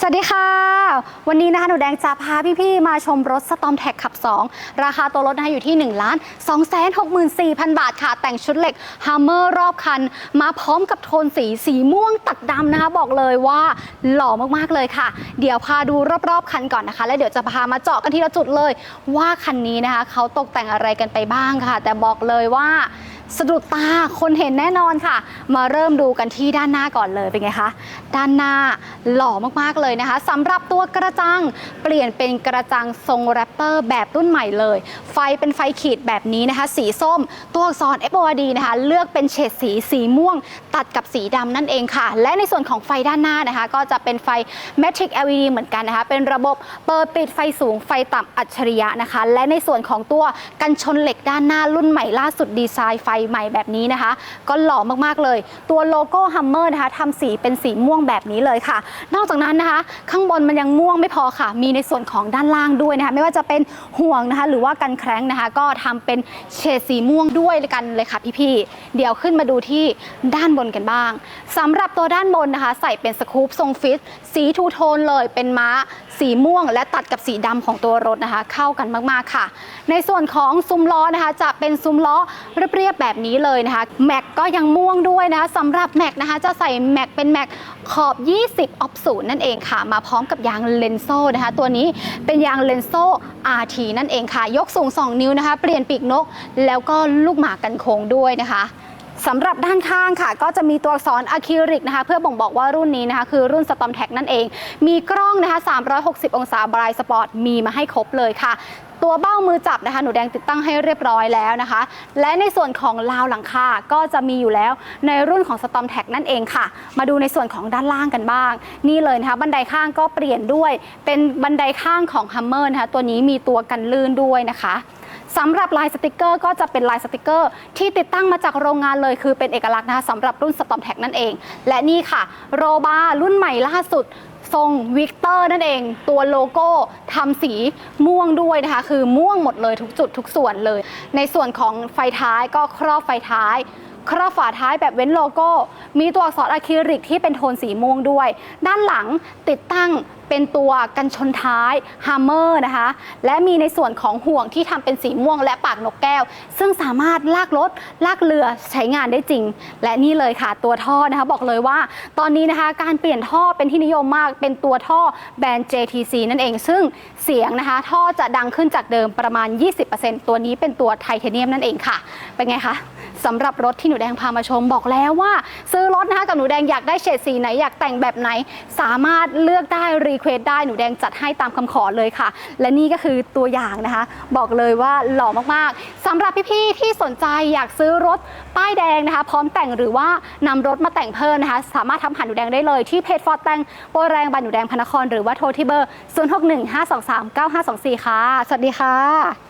สวัสดีค่ะ วันนี้นะคะหนูแดงจะพาพี่ๆมาชมรถสตอมแท็กขับ 2 ราคาตัวรถนะคะอยู่ที่1ล้าน2 6 4 0 0 0 บาทค่ะ แต่งชุดเหล็กฮัมเมอร์รอบคัน มาพร้อมกับโทนสีสีม่วงตัดดำนะคะ บอกเลยว่าหล่อมากๆเลยค่ะ เดี๋ยวพาดูรอบๆคันก่อนนะคะ แล้วเดี๋ยวจะพามาเจาะกันทีละจุดเลย ว่าคันนี้นะคะเขาตกแต่งอะไรกันไปบ้างค่ะ แต่บอกเลยว่า สะดุดตาคนเห็นแน่นอนค่ะ มาเริ่มดูกันที่ด้านหน้าก่อนเลยเป็นไงคะด้านหน้าหล่อมากๆเลยนะคะสำหรับตัวกระจังเปลี่ยนเป็นกระจังทรงแรปเตอร์แบบรุ่นใหม่เลย ไฟเป็นไฟขีดแบบนี้นะคะ สีส้ม ตัวอักษร FOD นะคะ เลือกเป็นเฉดสีสีม่วง ตัดกับสีดำนั่นเองค่ะ และในส่วนของไฟด้านหน้านะคะ ก็จะเป็นไฟ Matrix LED เหมือนกันนะคะ เป็นระบบเปิดปิดไฟสูงไฟต่ำอัจฉริยะนะคะ และในส่วนของตัวกันชนเหล็กด้านหน้ารุ่นใหม่ล่าสุดดีไซน์ไฟใหม่แบบนี้นะคะ ก็หล่อมากๆเลย ตัวโลโก้ฮัมเมอร์นะคะทำสีเป็นสีม่วงแบบนี้เลยค่ะ นอกจากนั้นนะคะ ข้างบนมันยังม่วงไม่พอค่ะ มีในส่วนของด้านล่างด้วยนะคะ ไม่ว่าจะเป็นห่วงนะคะ หรือว่ากันแคร้งนะคะ ก็ทำเป็นเฉดสีม่วงด้วยกันเลยค่ะพี่ๆเดี๋ยวขึ้นมาดูที่ด้านบนกันบ้างสำหรับตัวด้านบนนะคะ ใส่เป็นสกู๊ปทรงฟิตสีทูโทนเลยเป็นม้า สีม่วง และตัดกับสีดำของตัวรถนะคะ เข้ากันมากๆค่ะ ในส่วนของซุ้มล้อนะคะ จะเป็นซุ้มล้อเรียบๆแบบนี้เลยนะคะแม็กก็ยังม่วงด้วยนะคะสำหรับแม็กนะคะจะใส่แม็กเป็นแม็กขอบ 20 ออฟศูนย์นั่นเองค่ะ มาพร้อมกับยางเลนโซ่นะคะ ตัวนี้เป็นยางเลนโซ่ RT นั่นเองค่ะ ยกสูง 2 นิ้วนะคะ เปลี่ยนปีกนก แล้วก็ลูกหมากกันโค้งด้วยนะคะ สำหรับด้านข้างค่ะ ก็จะมีตัวอักษรอะคริลิกนะคะ เพื่อบ่งบอกว่ารุ่นนี้นะคะ คือรุ่น Storm t a c นั่นเอง มีกล้องนะคะ 360 องศาบรายสปอร์ตมีมาให้ครบเลยค่ะตัวเบ้ามือจับนะคะ หนูแดงติดตั้งให้เรียบร้อยแล้วนะคะ และในส่วนของราวหลังคาก็จะมีอยู่แล้วในรุ่นของ Storm t a c นั่นเองค่ะ มาดูในส่วนของด้านล่างกันบ้าง นี่เลยนะคะ บันไดข้างก็เปลี่ยนด้วย เป็นบันไดข้างของ Hummer นะคะ ตัวนี้มีตัวกันลื่นด้วยนะคะ สำหรับลายสติกเกอร์ก็จะเป็นลายสติกเกอร์ที่ติดตั้งมาจากโรงงานเลย คือเป็นเอกลักษณ์นะคะสำหรับรุ่นสตอมแท็กนั่นเอง และนี่ค่ะ โรบารุ่นใหม่ล่าสุดทรงวิกเตอร์นั่นเอง ตัวโลโก้ทำสีม่วงด้วยนะคะ คือม่วงหมดเลยทุกจุดทุกส่วนเลย ในส่วนของไฟท้ายก็ครอบไฟท้าย ครอบฝาท้ายแบบเว้นโลโก้ มีตัวอักษรอะคริลิกที่เป็นโทนสีม่วงด้วย ด้านหลังติดตั้งเป็นตัวกันชนท้ายฮัมเมอร์นะคะ และมีในส่วนของห่วงที่ทำเป็นสีม่วงและปากนกแก้ว ซึ่งสามารถลากรถ ลากเรือใช้งานได้จริง และนี่เลยค่ะตัวท่อนะคะ บอกเลยว่า ตอนนี้นะคะการเปลี่ยนท่อเป็นที่นิยมมาก เป็นตัวท่อแบรนด์ JTC นั่นเอง ซึ่งเสียงนะคะ ท่อจะดังขึ้นจากเดิมประมาณ 20%ตัวนี้เป็นตัวไทเทเนียมนั่นเองค่ะ เป็นไงคะ สำหรับรถที่หนูแดงพามาชมบอกแล้วว่า ซื้อรถนะคะกับหนูแดงอยากได้เฉดสีไหนอยากแต่งแบบไหน สามารถเลือกได้รีเควสได้หนูแดงจัดให้ตามคำขอเลยค่ะ และนี่ก็คือตัวอย่างนะคะ บอกเลยว่าหล่อมากๆสำหรับพี่ๆที่สนใจอยากซื้อรถป้ายแดงนะคะ พร้อมแต่งหรือว่านำรถมาแต่งเพิ่มนะคะ สามารถทำผ่านหนูแดงได้เลยที่เพจฟอร์แต่งโปรแรงบันหนูแดงพนครหรือว่าโทรที่เบอร์ 0615239524 ค่ะ สวัสดีค่ะ